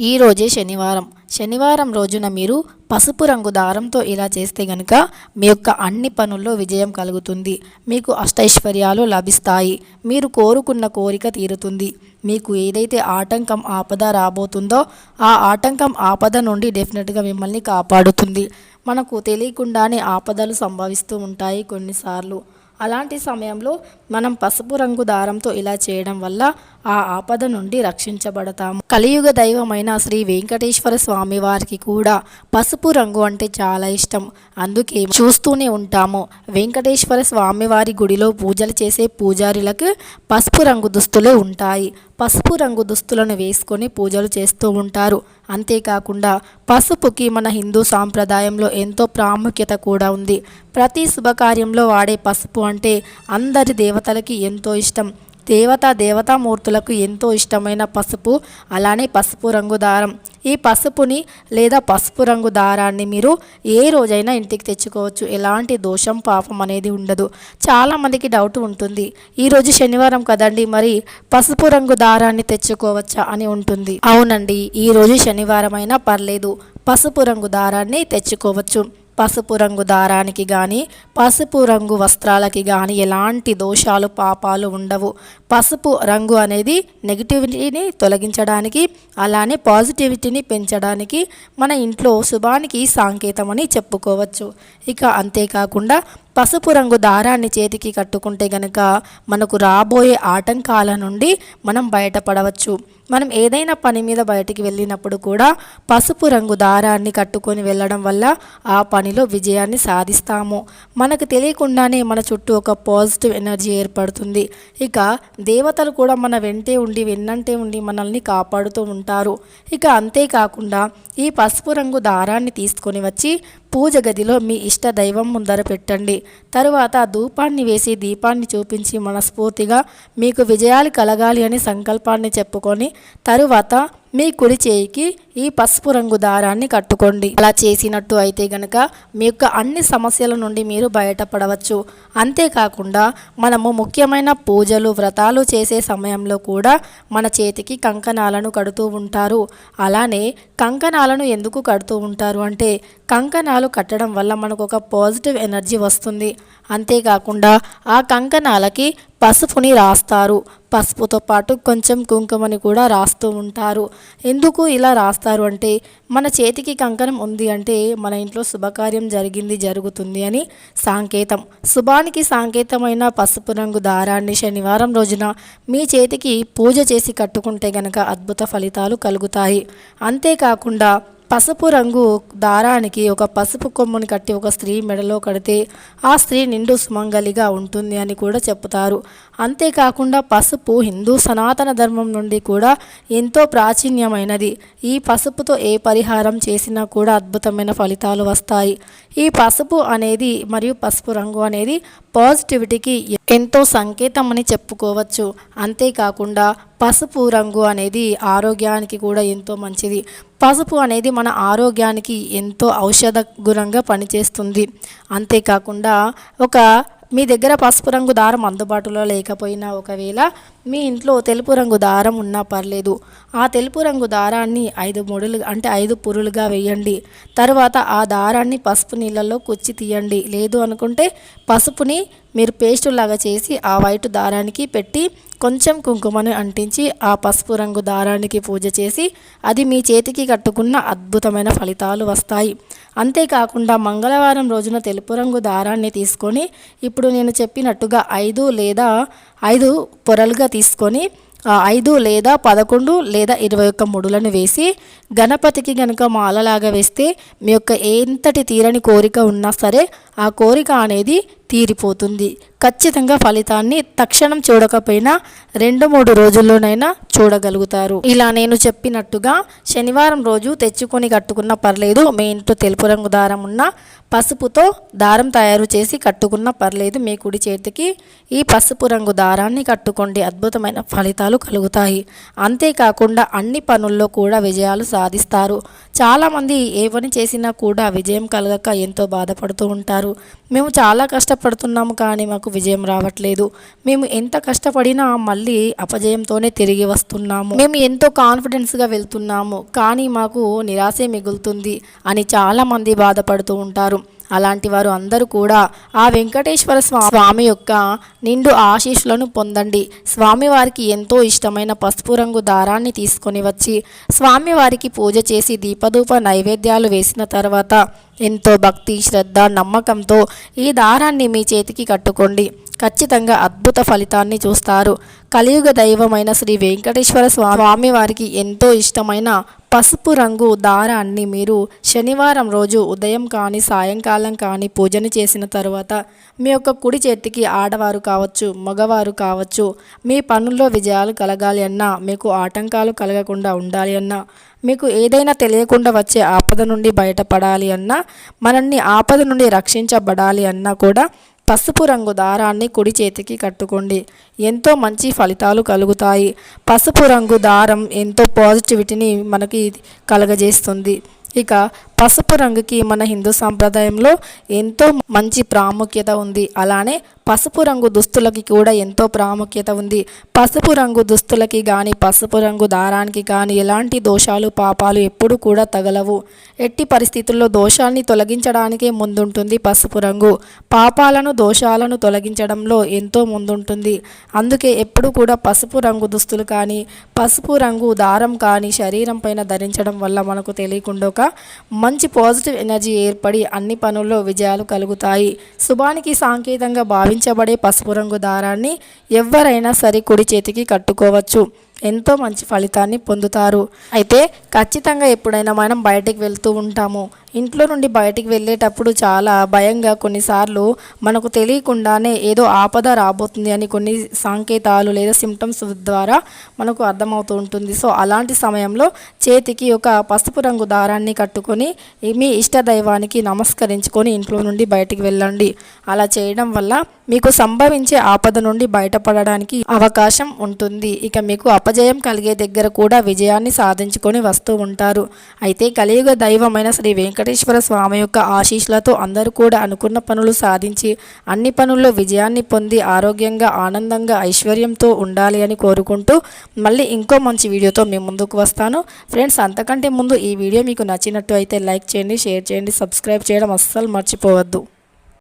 ఈరోజే శనివారం. శనివారం రోజున మీరు పసుపు రంగు దారంతో ఇలా చేస్తే గనుక మీ యొక్క అన్ని పనుల్లో విజయం కలుగుతుంది. మీకు అష్టైశ్వర్యాలు లభిస్తాయి. మీరు కోరుకున్న కోరిక తీరుతుంది. మీకు ఏదైతే ఆటంకం ఆపద రాబోతుందో ఆ ఆటంకం ఆపద నుండి డెఫినెట్గా మిమ్మల్ని కాపాడుతుంది. మనకు తెలియకుండానే ఆపదలు సంభవిస్తూ ఉంటాయి కొన్నిసార్లు. అలాంటి సమయంలో మనం పసుపు రంగు దారంతో ఇలా చేయడం వల్ల ఆ ఆపద నుండి రక్షించబడతాము. కలియుగ దైవమైన శ్రీ వెంకటేశ్వర స్వామి వారికి కూడా పసుపు రంగు అంటే చాలా ఇష్టం. అందుకే చూస్తూనే ఉంటాము. వెంకటేశ్వర స్వామి వారి గుడిలో పూజలు చేసే పూజారులకు పసుపు రంగు దుస్తులే ఉంటాయి. పసుపు రంగు దుస్తులను వేసుకొని పూజలు చేస్తూ ఉంటారు. అంతేకాకుండా పసుపుకి మన హిందూ సాంప్రదాయంలో ఎంతో ప్రాముఖ్యత కూడా ఉంది. ప్రతి శుభకార్యంలో వాడే పసుపు అంటే అందరి దేవతలకి ఎంతో ఇష్టం. దేవతా దేవతామూర్తులకు ఎంతో ఇష్టమైన పసుపు అలానే పసుపు రంగు దారం. ఈ పసుపుని లేదా పసుపు రంగు దారాన్ని మీరు ఏ రోజైనా ఇంటికి తెచ్చుకోవచ్చు. ఎలాంటి దోషం పాపం అనేది ఉండదు. చాలామందికి డౌట్ ఉంటుంది. ఈరోజు శనివారం కదండి మరి పసుపు రంగు దారాన్ని తెచ్చుకోవచ్చా అని ఉంటుంది. అవునండి ఈరోజు శనివారం అయినా పర్లేదు. పసుపు రంగు దారాన్ని తెచ్చుకోవచ్చు. పసుపు రంగు దారానికి కానీ పసుపు రంగు వస్త్రాలకి కానీ ఎలాంటి దోషాలు పాపాలు ఉండవు. పసుపు రంగు అనేది నెగిటివిటీని తొలగించడానికి అలానే పాజిటివిటీని పెంచడానికి మన ఇంట్లో శుభానికి సంకేతం అని చెప్పుకోవచ్చు. ఇక అంతేకాకుండా పసుపు రంగు దారాన్ని చేతికి కట్టుకుంటే గనక మనకు రాబోయే ఆటంకాల నుండి మనం బయటపడవచ్చు. మనం ఏదైనా పని మీద బయటికి వెళ్ళినప్పుడు కూడా పసుపు రంగు దారాన్ని కట్టుకొని వెళ్ళడం వల్ల ఆ పనిలో విజయాన్ని సాధిస్తాము. మనకు తెలియకుండానే మన చుట్టూ ఒక పాజిటివ్ ఎనర్జీ ఏర్పడుతుంది. ఇక దేవతలు కూడా మన వెంటే ఉండి వెన్నంటే ఉండి మనల్ని కాపాడుతూ ఉంటారు. ఇక అంతేకాకుండా ఈ పసుపు రంగు దారాన్ని తీసుకొని వచ్చి పూజ గదిలో మీ ఇష్ట దైవం ముందర పెట్టండి. తరువాత ధూపాన్ని వేసి దీపాన్ని చూపించి మనస్ఫూర్తిగా మీకు విజయాలు కలగాలి అని సంకల్పాన్ని చెప్పుకొని తరువాత మీ కుడి చేయికి ఈ పసుపు రంగు దారాన్ని కట్టుకోండి. అలా చేసినట్టు అయితే గనక మీ యొక్క అన్ని సమస్యల నుండి మీరు బయటపడవచ్చు. అంతేకాకుండా మనము ముఖ్యమైన పూజలు వ్రతాలు చేసే సమయంలో కూడా మన చేతికి కంకణాలను కడుతూ ఉంటారు. అలానే కంకణాలను ఎందుకు కడుతూ ఉంటారు అంటే కంకణాలు కట్టడం వల్ల మనకు ఒక పాజిటివ్ ఎనర్జీ వస్తుంది. అంతేకాకుండా ఆ కంకణాలకి పసుపుని రాస్తారు. పసుపుతో పాటు కొంచెం కుంకుమని కూడా రాస్తూ ఉంటారు. ఎందుకు ఇలా రాస్తారు అంటే మన చేతికి కంకణం ఉంది అంటే మన ఇంట్లో శుభకార్యం జరిగింది జరుగుతుంది అని సాంకేతం. శుభానికి సాంకేతమైన పసుపు రంగు దారాన్ని శనివారం రోజున మీ చేతికి పూజ చేసి కట్టుకుంటే గనక అద్భుత ఫలితాలు కలుగుతాయి. అంతేకాకుండా పసుపు రంగు దారానికి ఒక పసుపు కొమ్ముని కట్టి ఒక స్త్రీ మెడలో కడితే ఆ స్త్రీ నిండు సుమంగలిగా ఉంటుంది అని కూడా చెప్తారు. అంతేకాకుండా పసుపు హిందూ సనాతన ధర్మం నుండి కూడా ఎంతో ప్రాచీన్యమైనది. ఈ పసుపుతో ఏ పరిహారం చేసినా కూడా అద్భుతమైన ఫలితాలు వస్తాయి. ఈ పసుపు అనేది మరియు పసుపు రంగు అనేది పాజిటివిటీకి ఎంతో సంకేతం అని చెప్పుకోవచ్చు. అంతేకాకుండా పసుపు రంగు అనేది ఆరోగ్యానికి కూడా ఎంతో మంచిది. పసుపు అనేది మన ఆరోగ్యానికి ఎంతో ఔషధ గుణంగా పనిచేస్తుంది. అంతేకాకుండా ఒక మీ దగ్గర పసుపు రంగు దారం అందుబాటులో లేకపోయినా ఒకవేళ మీ ఇంట్లో తెలుపు రంగు దారం ఉన్నా పర్లేదు. ఆ తెలుపు రంగు దారాన్ని ఐదు ముడులు అంటే ఐదు పురులుగా వేయండి. తర్వాత ఆ దారాన్ని పసుపు నీళ్ళల్లో కుచ్చి తీయండి. లేదు అనుకుంటే పసుపుని మీరు పేస్ట్ లాగా చేసి ఆ వైట్ దారానికి పెట్టి కొంచెం కుంకుమను అంటించి ఆ పసుపు రంగు దారానికి పూజ చేసి అది మీ చేతికి కట్టుకున్న అద్భుతమైన ఫలితాలు వస్తాయి. అంతేకాకుండా మంగళవారం రోజున తెలుపు రంగు దారాన్ని తీసుకొని ఇప్పుడు నేను చెప్పినట్టుగా ఐదు లేదా ఐదు పొరలుగా తీసుకొని ఐదు లేదా పదకొండు లేదా ఇరవై ఒక్క ముడులను వేసి గణపతికి గనుక మాలలాగా వేస్తే మీ యొక్క ఎంతటి తీరని కోరిక ఉన్నా సరే ఆ కోరిక అనేది తీరిపోతుంది. ఖచ్చితంగా ఫలితాన్ని తక్షణం చూడకపోయినా రెండు మూడు రోజుల్లోనైనా చూడగలుగుతారు. ఇలా నేను చెప్పినట్టుగా శనివారం రోజు తెచ్చుకొని కట్టుకున్న పర్లేదు మీ ఇంట్లో తెలుపు రంగు దారం ఉన్న పసుపుతో దారం తయారు చేసి కట్టుకున్న పర్లేదు మీ కుడి చేతికి ఈ పసుపు రంగు దారాన్ని కట్టుకోండి. అద్భుతమైన ఫలితాలు విజయాలు కలుగుతాయి. అంతేకాకుండా అన్ని పనుల్లో కూడా విజయాలు సాధిస్తారు. చాలామంది ఏ పని చేసినా కూడా విజయం కలగక ఎంతో బాధపడుతూ ఉంటారు. మేము చాలా కష్టపడుతున్నాము కానీ మాకు విజయం రావట్లేదు. మేము ఎంత కష్టపడినా మళ్ళీ అపజయంతోనే తిరిగి వస్తున్నాము. మేము ఎంతో కాన్ఫిడెన్స్గా వెళ్తున్నాము. కానీ మాకు నిరాశే మిగులుతుంది అని చాలామంది బాధపడుతూ ఉంటారు. అలాంటి వారు అందరూ కూడా ఆ వెంకటేశ్వర స్వా- స్వామి యొక్క నిండు ఆశీస్సులను పొందండి. స్వామివారికి ఎంతో ఇష్టమైన పసుపు రంగు దారాన్ని తీసుకొని వచ్చి స్వామివారికి పూజ చేసి దీపధూప నైవేద్యాలు వేసిన తర్వాత ఎంతో భక్తి శ్రద్ధ నమ్మకంతో ఈ దారాన్ని మీ చేతికి కట్టుకోండి. ఖచ్చితంగా అద్భుత ఫలితాన్ని చూస్తారు. కలియుగ దైవమైన శ్రీ వెంకటేశ్వర స్వామి వారికి ఎంతో ఇష్టమైన పసుపు రంగు దారాన్ని మీరు శనివారం రోజు ఉదయం కానీ సాయంకాలం కానీ పూజను చేసిన తర్వాత మీ యొక్క కుడి చేతికి ఆడవారు కావచ్చు మగవారు కావచ్చు మీ పనుల్లో విజయాలు కలగాలి అన్నా మీకు ఆటంకాలు కలగకుండా ఉండాలి అన్నా మీకు ఏదైనా తెలియకుండా వచ్చే ఆపద నుండి బయటపడాలి అన్నా మనల్ని ఆపద నుండి రక్షించబడాలి అన్నా కూడా పసుపు రంగు దారాన్ని కుడి చేతికి కట్టుకోండి. ఎంతో మంచి ఫలితాలు కలుగుతాయి. పసుపు రంగు దారం ఎంతో పాజిటివిటీని మనకి కలగజేస్తుంది. ఇక పసుపు రంగుకి మన హిందూ సాంప్రదాయంలో ఎంతో మంచి ప్రాముఖ్యత ఉంది. అలానే పసుపు రంగు దుస్తులకి కూడా ఎంతో ప్రాముఖ్యత ఉంది. పసుపు రంగు దుస్తులకి కానీ పసుపు రంగు దారానికి కానీ ఎలాంటి దోషాలు పాపాలు ఎప్పుడు కూడా తగలవు. ఎట్టి పరిస్థితుల్లో దోషాల్ని తొలగించడానికే ముందుంటుంది పసుపు రంగు. పాపాలను దోషాలను తొలగించడంలో ఎంతో ముందుంటుంది. అందుకే ఎప్పుడు కూడా పసుపు రంగు దుస్తులు కానీ పసుపు రంగు దారం కానీ శరీరం పైన ధరించడం వల్ల మనకు తెలియకుండా ఒక మంచి పాజిటివ్ ఎనర్జీ ఏర్పడి అన్ని పనుల్లో విజయాలు కలుగుతాయి. శుభానికి సాంకేతంగా భావించబడే పసుపు రంగు దారాన్ని ఎవరైనా సరే కుడి చేతికి కట్టుకోవచ్చు. ఎంతో మంచి ఫలితాన్ని పొందుతారు. అయితే ఖచ్చితంగా ఎప్పుడైనా మనం బయటికి వెళ్తూ ఉంటాము. ఇంట్లో నుండి బయటికి వెళ్ళేటప్పుడు చాలా భయంగా కొన్నిసార్లు మనకు తెలియకుండానే ఏదో ఆపద రాబోతుంది అని కొన్ని సంకేతాలు లేదా సిమ్టమ్స్ ద్వారా మనకు అర్థమవుతూ ఉంటుంది. సో అలాంటి సమయంలో చేతికి ఒక పసుపు రంగు దారాన్ని కట్టుకొని మీ ఇష్ట దైవానికి నమస్కరించుకొని ఇంట్లో నుండి బయటికి వెళ్ళండి. అలా చేయడం వల్ల మీకు సంభవించే ఆపద నుండి బయటపడడానికి అవకాశం ఉంటుంది. ఇక మీకు అపజయం కలిగే దగ్గర కూడా విజయాన్ని సాధించుకొని వస్తూ ఉంటారు. అయితే కలియుగ దైవమైన శ్రీ వెంకటేశ్వర స్వామి యొక్క ఆశీస్సులతో అందరూ కూడా అనుకున్న పనులు సాధించి అన్ని పనుల్లో విజయాన్ని పొంది ఆరోగ్యంగా ఆనందంగా ఐశ్వర్యంతో ఉండాలి అని కోరుకుంటూ మళ్ళీ ఇంకో మంచి వీడియోతో మేము ముందుకు వస్తాను. ఫ్రెండ్స్ అంతకంటే ముందు ఈ వీడియో మీకు నచ్చినట్టు అయితే లైక్ చేయండి షేర్ చేయండి సబ్స్క్రైబ్ చేయడం అస్సలు మర్చిపోవద్దు.